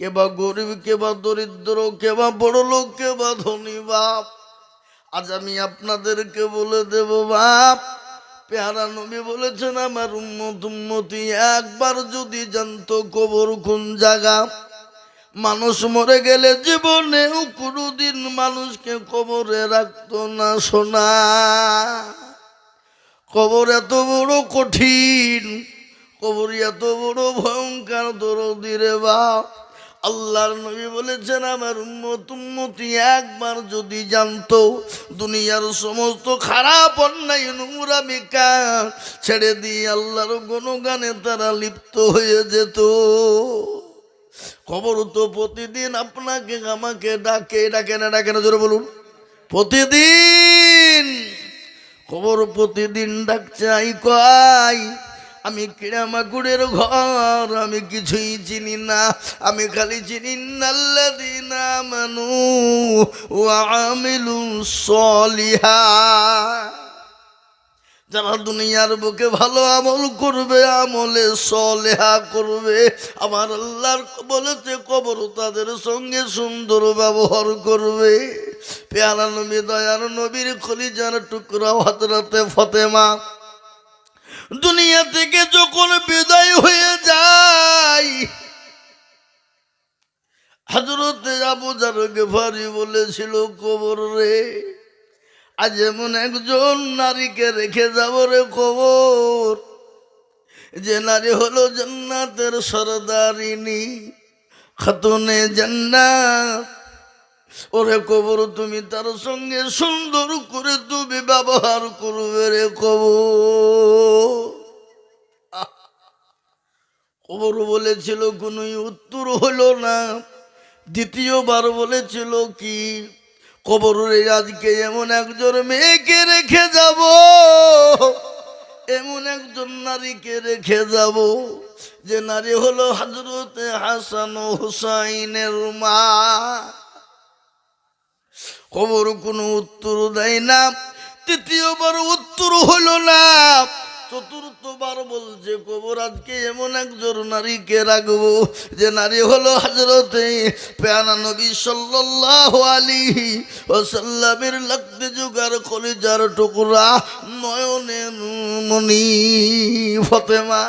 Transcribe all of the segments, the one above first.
কে বা গরিব, কে বা দরিদ্র, কে বা বড় লোক, কে বা ধনী বাপ। আজ আমি আপনাদেরকে বলে দেব বাপ, পেয়ারা নবী বলেছেন, আমার উম্মত, উম্মতি একবার যদি জানতো কবর কোন জায়গা। মানুষ মরে গেলে জীবনেও কোনোদিন মানুষকে কবরে রাখতো না শোনা কবর এত বড় কঠিন, কবর এত বড় ভয়ঙ্কর দরদিরে বাপ। আল্লাহর নবী বলেছেন, আমার উম্মত, উম্মতি একবার যদি জানতো, দুনিয়ার সমস্ত খারাপ অন্যায় নোংরামি কাজ ছেড়ে দিয়ে আল্লাহর গণগানে তারা লিপ্ত হয়ে যেত। খবর তো প্রতিদিন আপনাকে, আমাকে ডাকে ডাকে না ডাকে না, জোরে বলুন। প্রতিদিন খবর প্রতিদিন ডাকছে, আই কয় আমি কিরামাকুড়ের ঘর, আমি কিছুই চিনি না। আমি খালি চিনি নাল্লাদিনা মানু, ও আমিলু সলিহা। যারা দুনিয়ার বুকে ভালো আমল করবে, আমলে সলেহা করবে। আমার আল্লাহর বলেছে কবর, তাদের সঙ্গে সুন্দর ব্যবহার করবে। পেয়ারা নবী, দয়ার নবীর খলিজার টুকরা হাতরাতে ফতেমা। দুনিয়া থেকে যখন বিদায় হয়ে যায় হাজরতে আবু জার গেফারি বলেছিল, কবর রে, আজ এমন একজন নারীকে রেখে যাব রে কবর। যে নারী হলো জান্নাতের সরদারিনী, খাতুনে জান্নাত। ওরে কবর তুমি তার সঙ্গে সুন্দর করে তুমি ব্যবহার করবে রে কবর। কবর বলেছিল, কোনোই উত্তর হলো না। দ্বিতীয়বার বলেছিল কি, কবরের আজকে এমন একজন মেয়েকে রেখে যাব, এমন একজন নারীকে রেখে যাব, যে নারী হলো হজরতে হাসান হুসাইনের মা। কবর কোনো উত্তর দেয় না। তৃতীয়বার উত্তর হলো না। চতুর্থবার বলছে, কবর আজকে এমন একজন নারীকে রাখব যে নারী হলো হাজরতে পেয়ানা নবী সাল্লাহ আলী ও সাল্লামের লাগতে কলিজার টুকরা নয়নে মণি ফতেমা।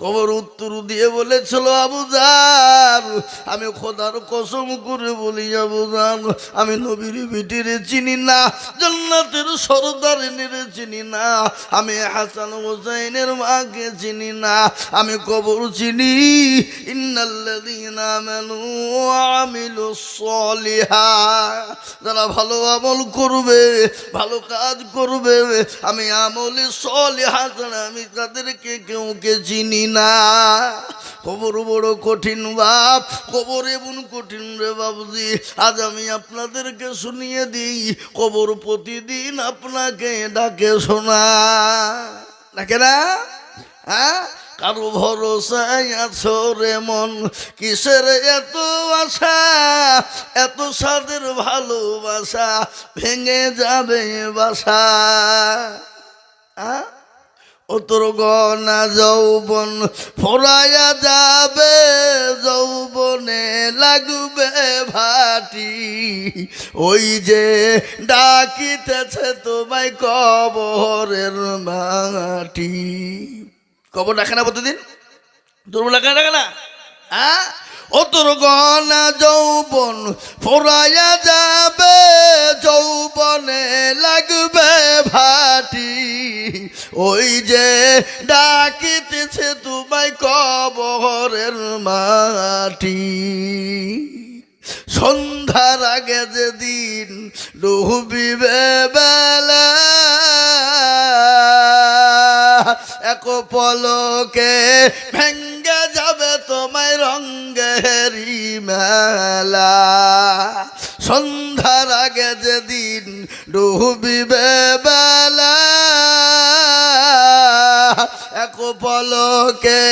কবর উত্তর দিয়ে বলেছিল আবুজার আমি খোদার কসম করে বলি আবুজার আমি নবীর বিটিরে চিনি না, জান্নাতের সরদারিনীরে চিনি না, আমি হাসান হোসাইনের মাকে চিনি না, আমি কবর চিনি। যারা ভালো আমল করবে, ভালো কাজ করবে, আমি আমলে সলিহা ছাড়া আমি তাদেরকে কেউকে চিনি না। খবর বড় কঠিন বাপ, খবর এমন কঠিন রে বাবুজি আজ আমি আপনাদেরকে শুনিয়ে দিই কবর প্রতিদিন আপনাকে ডাকে শোনা। ডাকে না? হ্যাঁ? কারও ভরসায় আছো রে মন, কিসের এত আশা? এত সাদের ভালোবাসা, ভেঙে যাবে বাসা। হ্যাঁ ও তোর গনা যৌবন ফোরাইয়া যাবে, যৌবনে লাগবে ভাটি। ওই যে ডাকিতেছে তোমায় কবরের মাটি। কবর ডাকে না প্রতিদিন? দুর্বল ডাকে না ডাকে না? হ্যাঁ? ও তোর গনা যৌবন ফোরাইয়া যাবে, যৌবনে লাগবে ভাটি। ওই যে ডাকিতেছে তোমায় কবরের মাটি। সন্ধ্যার আগে যেদিন ডুবিবে বেলা, এক পলকে ভেঙ্গে মেলা সন্ধ্যার আগে যেদিন ডুবিবে বেলা এক পলকে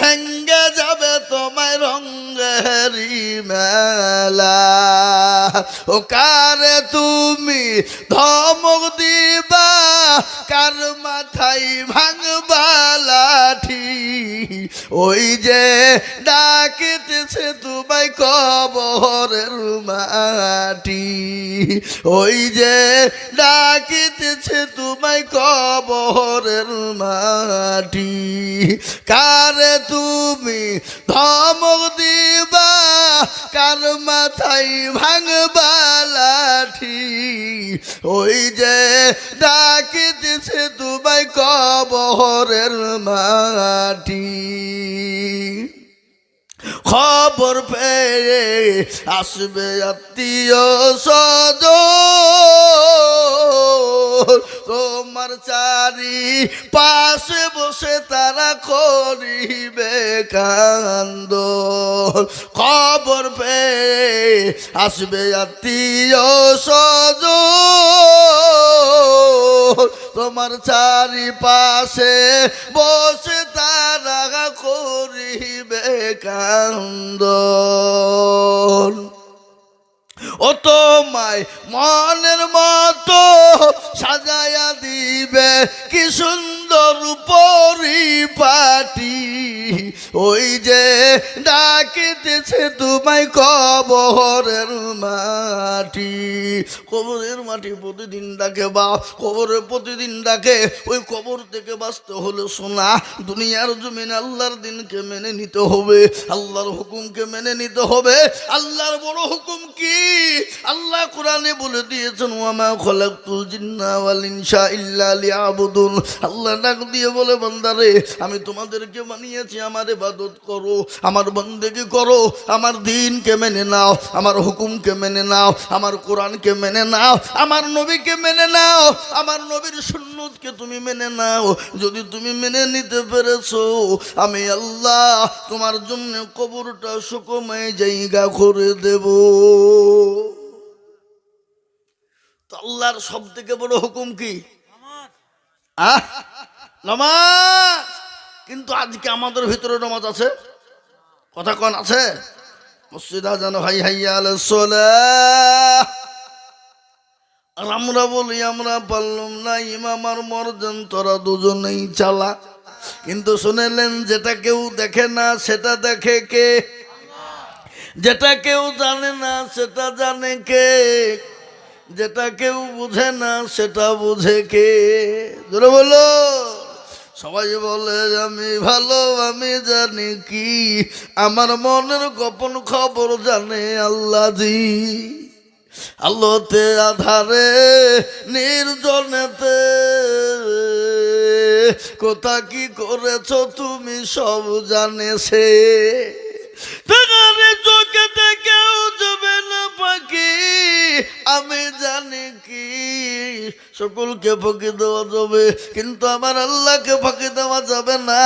ভেঙ্গে যাবে তোমায় রঙ্গ রঙেরি মেলা। ও কারে তুমি ধমক দিবা, কার মাথায় ভাঙবা লাঠি? ওই যে ডাকিতেছে তোমায় কবরের মাটি। ওই যে ডাকিতেছে তোমায় কবরের মাটি। কারে তুমি ধমক দিবা? কার মাথায় ভাঙবা লাঠি? ওই যে ডাকিতেছে তোমায় কবরের মাটি। খবর পেয়ে আসবে আত্মীয় সজ তোমার চারি পাশে বসে তারা করিবে কান্দ খবর পেয়ে আসবে আত্মীয় সজ তোমার চারি পাশে বসে তারা করিবে কান্দ ও মনের মতো সাজায়া দিবে কি সুন্দর পরিপাটি। ওই যে ডাকিতেছে তোমায় কবরের মাটি। কবরের মাটি প্রতিদিন ডাকে বা কবরের প্রতিদিন ডাকে। ওই কবর থেকে বাঁচতে হলে শোনা, দুনিয়ার জমিনে আল্লাহর দিনকে মেনে নিতে হবে। আল্লাহর হুকুমকে মেনে নিতে হবে। আল্লাহর বড় হুকুম কি? আল্লাহ কোরআনে বলে দিয়েছেন ওয়ামা খলাকতুল জিন্না ওয়াল ইনসা ইল্লা লিয়াবুদুন। আল্লাহ ডাক দিয়ে বলে বান্দারে আমি তোমাদেরকে বানিয়েছি আমার ইবাদত করো আমার বন্দেগী করো আমার দিনকে মেনে নাও আমার হুকুমকে মেনে নাও আমার কোরআনকে মেনে নাও আমার নবীকে মেনে নাও আমার নবীর সুন্নতকে তুমি মেনে নাও যদি তুমি মেনে নিতে পেরেছ আমি আল্লাহ তোমার জন্য কবরটা সুকময় জায়গা করে দেব। তো আল্লাহর সব থেকে বড় হুকুম কি? আহ? নামাজ। কিন্তু আজকে আমাদের ভিতরে নামাজ আছে? কথা কন, আছে? মসজিদা যেন হাই হাইয়া আলে আর আমরা বলি, আমরা পারলাম না, ইমাম আর মরজন, তোরা দুজনেই চালা কিন্তু শুনেলেন, যেটা কেউ দেখে না, সেটা দেখে কে? যেটা কেউ জানে না, সেটা জানে কে? যেটা কেউ বুঝে না, সেটা বুঝে কে? ধরে বলো। সবাই বলে, আমি ভালো, আমি জানি কি? আমার মনের গোপন খবর জানে আল্লাহ জি আলোতে, আধারে, নির্জনেতে। কোথা কি করেছ তুমি সব জানে তাহারে চোখেতে কেউ যাবে না পাখি। আমি জানি কি, সকলকে ফাঁকি দেওয়া যাবে, কিন্তু আমার আল্লাহকে ফাঁকি দেওয়া যাবে না।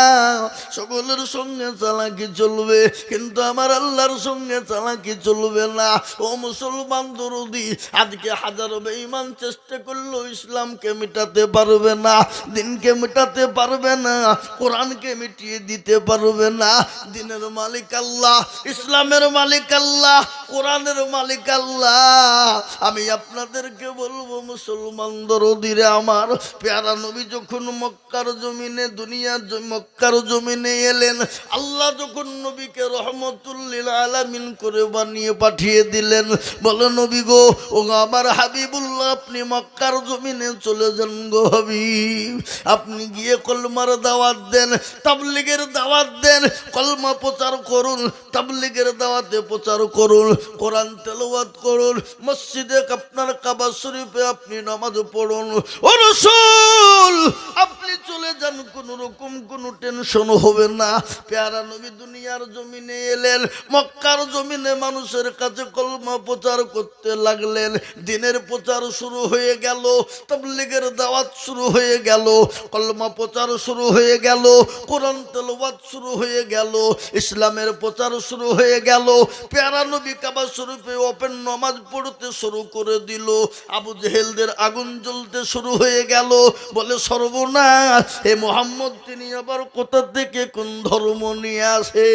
সকলের সঙ্গে চালাকি চলবে, কিন্তু আমার আল্লাহর সঙ্গে চালাকি চলবে না। ও মুসলমান দরদি, আজকে হাজারো বেঈমান চেষ্টা করলেও ইসলামকে মিটাতে পারবে না, দিনকে মিটাতে পারবে না, কোরআনকে মিটিয়ে দিতে পারবে না। দিনের মালিক আল্লাহ ইসলামের মালিক আল্লাহ, কোরআনের মালিক আল্লাহ। আমি আপনাদেরকে বলব, মুসলমান দরদিরে আমার, পেয়ারা নবী যখন মক্কার জমিনে দুনিয়ার মক্কার জমিনে এলেন, আল্লাহ যখন নবীকে রহমতুল্লিল আলামিন করে বানিয়ে পাঠিয়ে দিলেন, বলে, নবী গো ও আমার হাবিবুল্লাহ, আপনি মক্কার জমিনে চলে যান গো হাবিব। আপনি গিয়ে কলমার দাওয়াত দেন, তাবলিগের দাওয়াত দেন, কলমা প্রচার করুন তাবলিগের দাওয়াতে প্রচার করুন, কোরআন তেলাওয়াত করুন, মসজিদে আপনার কাবা শরীফে আপনি নামাজ পড়ুন। ও রসুল, আপনি চলে যান, কোন রকম কোনো টেনশন হবে না। পেয়ারা নবী দুনিয়ার জমিনে এলেন, মক্কার জমিনে মানুষের কাছে কলমা প্রচার করতে লাগলেন। দিনের প্রচার শুরু হয়ে গেল, তাবলিগের দাওয়াত শুরু হয়ে গেল, কলমা প্রচার শুরু হয়ে গেল, কোরআন তেলাওয়াত শুরু হয়ে গেল, ইসলামের প্রচার শুরু হয়ে গেল। পেয়ারা নবী কাবা শরীফে ওপেন নমাজ পড়তে শুরু করে দিল। আবু জেহেলদের আগুন জ্বলতে শুরু হয়ে গেল। বলে, সর্বনাশ! হে মোহাম্মদ, তিনি আবার কোথা থেকে কোন ধর্ম নিয়ে আসে?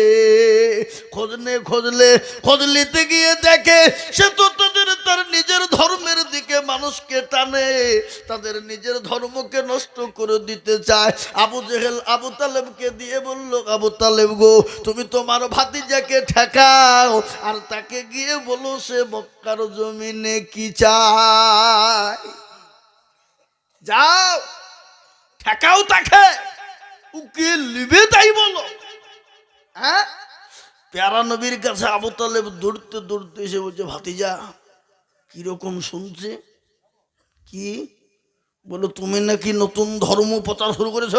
খোঁজলে খোঁজলে, খোঁজলিতে গিয়ে দেখে সে তো তাদের, তার নিজের ধর্মের দিকে মানুষকে টানে, তাদের নিজের ধর্মকে নষ্ট করে দিতে চায়। আবু জেহেল আবু তালেবকে দিয়ে বলল, আবু তালেব গো, তুমি তোমার ভাতিজাকে ঠেকাও। আর তাকে গিয়ে বলো সে মক্কার জমিনে কি চায়? যাও, ঠেকাও তাকে উকে লিবে তাই বলো। হ্যাঁ? প্যারা নবীর কাছে আবু তালেব দৌড়তে দৌড়তে এসে বলছে, ভাতিজা, কীরকম শুনছে? কি? বলে, তুমি নাকি নতুন ধর্ম প্রচার শুরু করেছ?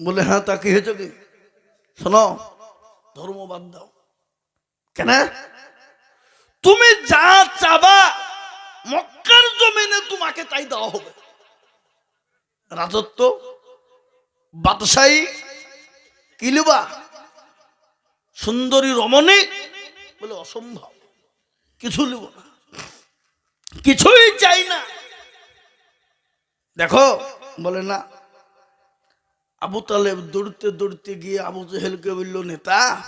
বলে হ্যাঁ তা কি হয়েছে কি? শোনো, ধর্ম বাদ দাও। কেন? তুমি যা চাবা, মক্কার জমিনে তোমাকে তাই দেওয়া হবে। রাজত্ব, বাদশাহী, কিলুবা সুন্দরী রমণী বলে অসম্ভব। কিছু নেব না। কিছুই চাই না। দেখো, বলে না, আবু তালেব দৌড়তে দৌড়তে গিয়ে আবু জেহেলকে বলল, নেতা,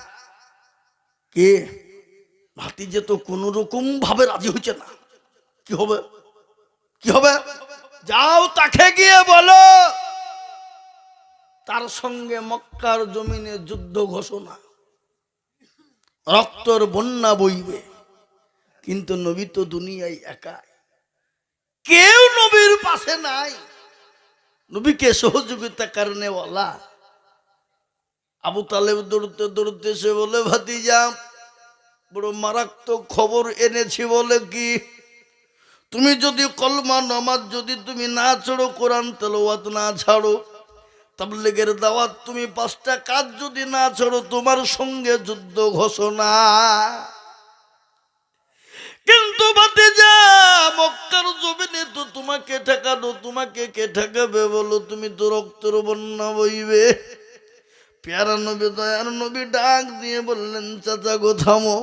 কে? ভাতিজে তো কোনো রকম ভাবে রাজি হচ্ছে না। কি হবে? কি হবে? যাও তাকে গিয়ে বলো। তার সঙ্গে মক্কার জমিনে যুদ্ধ ঘোষণা। রক্তর বন্যা বইবে। কিন্তু নবী তো দুনিয়ায় একাই। কেউ নবীর পাশে নাই। নবীকে সহযোগিতা কারণে বলা আবু তালেব দৌড়তে দৌড়তে সে বলে, ভাতিজা, বড় মারাত্মক খবর এনেছি বলে কি? তুমি যদি কলমা নামাজ যদি তুমি না ছাড়ো, কোরআন তেলাওয়াত না ছাড়ো তাবলিগের দাওয়াত, তুমি পাঁচটা কাজ যদি না ছাড়ো, তোমার সঙ্গে যুদ্ধ ঘোষণা। কিন্তু যা মক্কার জমিনে তো তোমাকে ঠেকানো, তোমাকে কে ঠেকাবে বলো? তুমি তো রক্তের বন্যা বইবে। পেয়ারা নবী, দয়ার নবী ডাক দিয়ে বললেন, চাচা গো, থামো।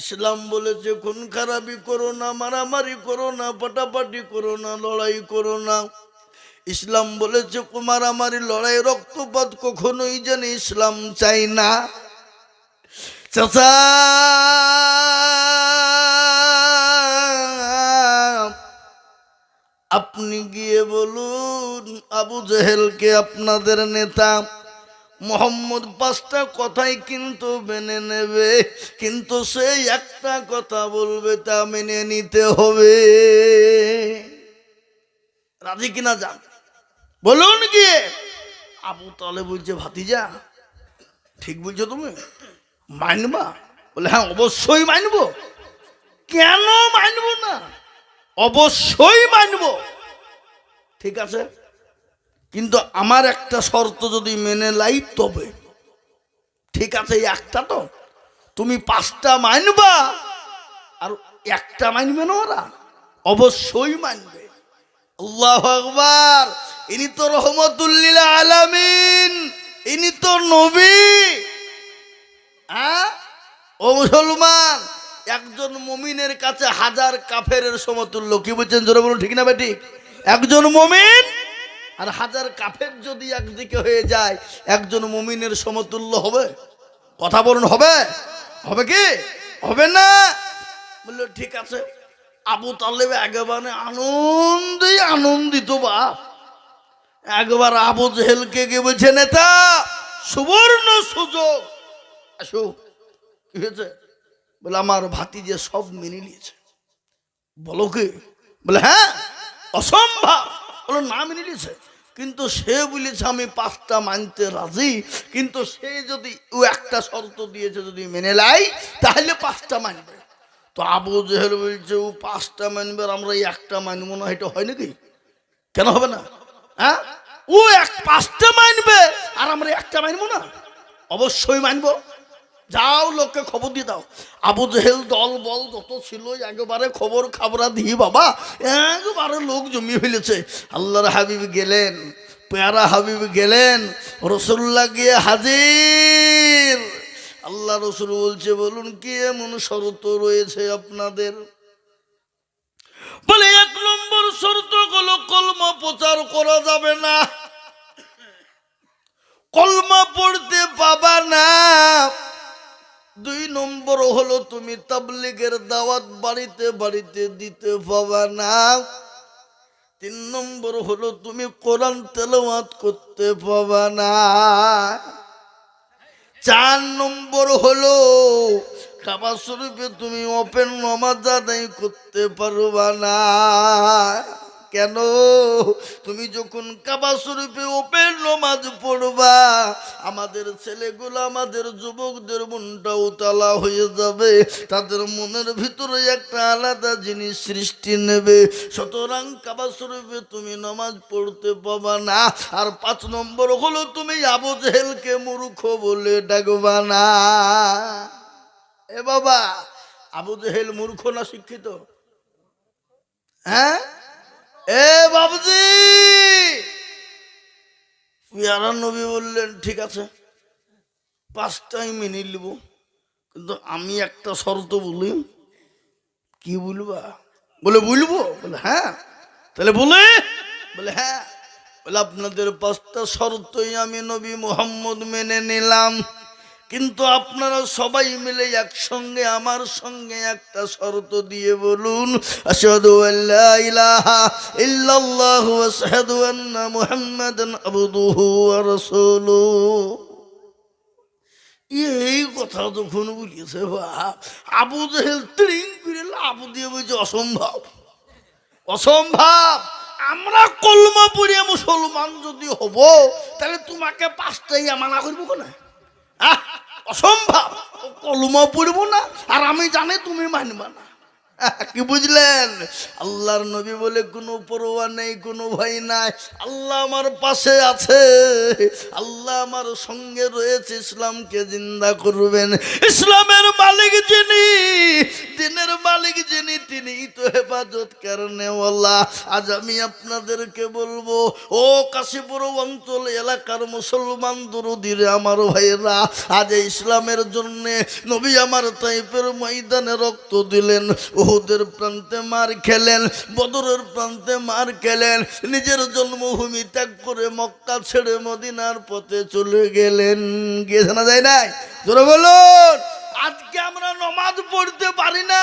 ইসলাম বলেছে, খুন খারাপি করো না, মারামারি করো না, পাটাপাটি করো না, লড়াই করো না। ইসলাম বলেছে মারামারি লড়াই রক্তপাত কখনোই যেন ইসলাম চাই না। চাচা! আপনি গিয়ে বলুন, আবু জেহেলকে আপনাদের নেতা মোহাম্মদ পাঁচটা কথাই কিন্তু মেনে নেবে, কিন্তু সেই একটা কথা বলবে তা মেনে নিতে হবে। রাজি কিনা যান বলুন গিয়ে আবু তালে বলছে, ভাতিজা, ঠিক বলছো তুমি? মানবা বলে হ্যাঁ অবশ্যই মানবো কেন মানবো না? অবশ্যই মানবো ঠিক আছে? কিন্তু আমার একটা শর্ত যদি মেনে লাই তবে। ঠিক আছে একটা তো। তুমি পাঁচটা মানবা আর একটা মানবে না ওরা। অবশ্যই মানবে আল্লাহ আকবার। ইনি তো রহমতুল্লিল আলামিন, ইনি তো নবী। হ্যাঁ? ও মুসলমান, একজন মমিনের কাছে হাজার কাফের সমতুল্য। কি বলছেন জোরে বলুন, ঠিক না বেটি একজন মমিন, আর হাজার কাফের যদি একদিকে হয়ে যায়, একজন মমিনের সমতুল্য হবে? কথা বলুন, হবে? হবে কি? হবে না? বলল, ঠিক আছে। আবু তালেব একেবারে আনন্দে আনন্দিত বাপ। একবার আবু জেহেলকে গিয়ে বলছে, নেতা, সুবর্ণ সুযোগ। আসো। কি হয়েছে? বলে, আমার ভাতি যে সব মেনে নিয়েছে। বলো কি? বলে হ্যাঁ অসম্ভব। বলো, না মেনে নিয়েছে। কিন্তু সে বলেছে, আমি পাঁচটা মানতে রাজি। কিন্তু সে যদি ও একটা শর্ত দিয়েছে, যদি মেনে লাই তাহলে পাঁচটা মানবে। তো আবু জেহেল বলছে, ও পাঁচটা মানবে আমরা একটা মানবো না। এটা হয় নাকি? কেন হবে না? হ্যাঁ? ও এক পাঁচটা মানবে, আর আমরা একটা মানবো না। অবশ্যই মানবো। যাও লোককে খবর দিয়ে দাও। আবু জেহেল দল বল যত ছিল, একেবারে খবর খাবরা দিই বাবা। একেবারে লোক জমি ফেলেছে। আল্লাহর হাবিব গেলেন, পেয়ারা হাবিব গেলেন, রসুল্লাহ গিয়ে হাজির। আল্লাহ রসুল বলছে, বলুন কি এমন শরত রয়েছে আপনাদের? বলে, এক নম্বর শর্ত প্রচার করা যাবে না। কলমা পড়তে পাবা না। দুই নম্বর হলো তুমি তাবলিগের দাওয়াত বাড়িতে বাড়িতে দিতে পাবা না। তিন নম্বর হলো তুমি কোরআন তেলাওয়াত করতে পাবা না। চার নম্বর হলো কাবা শরীফে তুমি ওপেন নমাজ আদায় করতে পারবা না। কেন? তুমি যখন কাবা শরীফে ওপেন নমাজ পড়বা, আমাদের ছেলেগুলো, আমাদের যুবকদের মনটা উতালা হয়ে যাবে। তাদের মনের ভিতরে একটা আলাদা জিনিস সৃষ্টি নেবে। সুতরাং কাবা শরীফে তুমি নমাজ পড়তে পাবা না। আর পাঁচ নম্বর হলো তুমি আবু জেহেলকে মূর্খ বলে ডাকবা না। এ বাবা, আবু জেহেল মূর্খ না শিক্ষিত? হ্যাঁ? এ বাবুজি! পিয়ারা নবী বললেন, ঠিক আছে পাঁচটাই মেনে নিব। কিন্তু আমি একটা শর্ত বলি। কি বলবা? বলে, বলব? বলে হ্যাঁ। তাহলে বলে বলে হ্যাঁ। বলে, আপনাদের পাঁচটা শর্তই আমি নবী মোহাম্মদ মেনে নিলাম। কিন্তু আপনারা সবাই মিলে একসঙ্গে আমার সঙ্গে একটা শর্ত দিয়ে বলুন এই কথা যখন বলিয়েছে আবু জেহেল করে আবু দিয়ে বলছে অসম্ভব অসম্ভব আমরা কলমা পড়িয়ে মুসলমান যদি হব তাহলে তোমাকে পাঁচটাই মানা করব না আহ, অসম্ভব। কলম পড়ব না, আর আমি জানি তুমি মানবা না। কি বুঝলেন? আল্লাহর নবী বলে, কোনো পরোয়া নেই, কোনো ভাই নাই। আল্লাহ আমার পাশে আছে। আল্লাহ আমার সঙ্গে রয়েছে। ইসলামকে জিন্দা করবেন। ইসলামের মালিক যিনি, দিনের মালিক যিনি তো হেফাজত কারণে আজ আমি আপনাদেরকে বলব, ও কাশীপুর অঞ্চল এলাকার মুসলমান দুরুদিরে আমার ভাইয়েরা, আজ ইসলামের জন্যে নবী আমার তাইপের ময়দানে রক্ত দিলেন ওহুদের প্রান্তে মার খেলেন, বদরের প্রান্তে মার খেলেন, নিজের জন্মভূমি ত্যাগ করে মক্কা ছেড়ে মদিনার পথে চলে গেলেন। গিয়ে জানা যায় নাই? জোরে বলুন। আজকে আমরা নমাজ পড়তে পারি না।